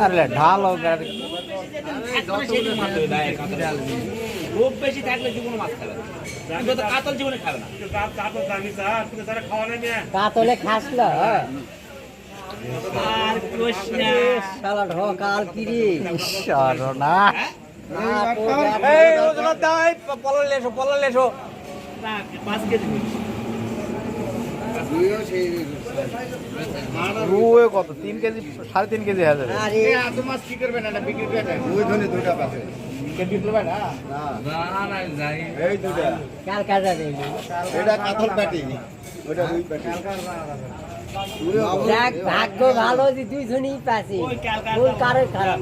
আরে ঢাল খুব বেশি থাকলে জীবনে মাছ খাবে না কাতল জীবনে খাবে না কাতলে খাসলো আর প্রশ্ন শালা ঢকাল পাঁচ কেজি রুয়ে কত তিন কেজি সাড়ে তিন কেজি হয়ে যাবে ভাগ্য ভালো যে দুইজনই পাশে কারোর খারাপ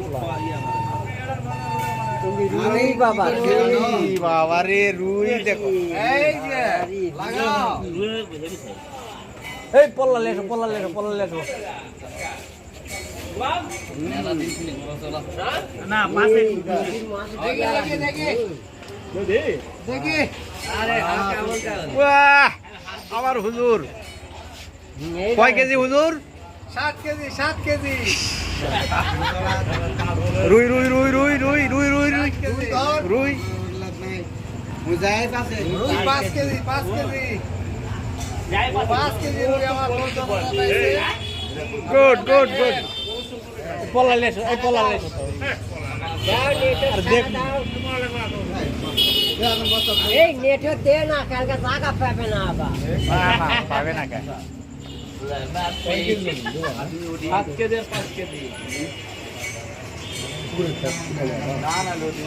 রুই বাবা রে রুই দেখো এই পল্লা লেসো পল্লা লেসো পল্লা লেসো না পাঁচে বাহ আমার হুজুর। কয় কেজি হুজুর? সাত কেজি সাত কেজি। রুই রুই রুই রুই রুই রুই রুই রুই রুই। রুই পাঁচ কেজি পাঁচ কেজি পাঁচ কেজি। গুড গুড গুড পলা লেছো এই পলা লেছো দেখ এই নেটে দে না কালকে জায়গা পাবে না আবার পাবে না কে আজকে দে পাঁচকে দি না না লোদি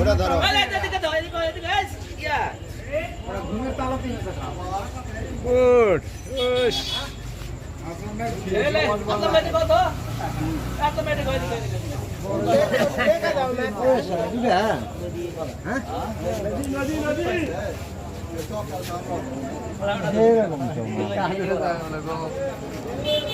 ওটা ধরো। গুড কালকে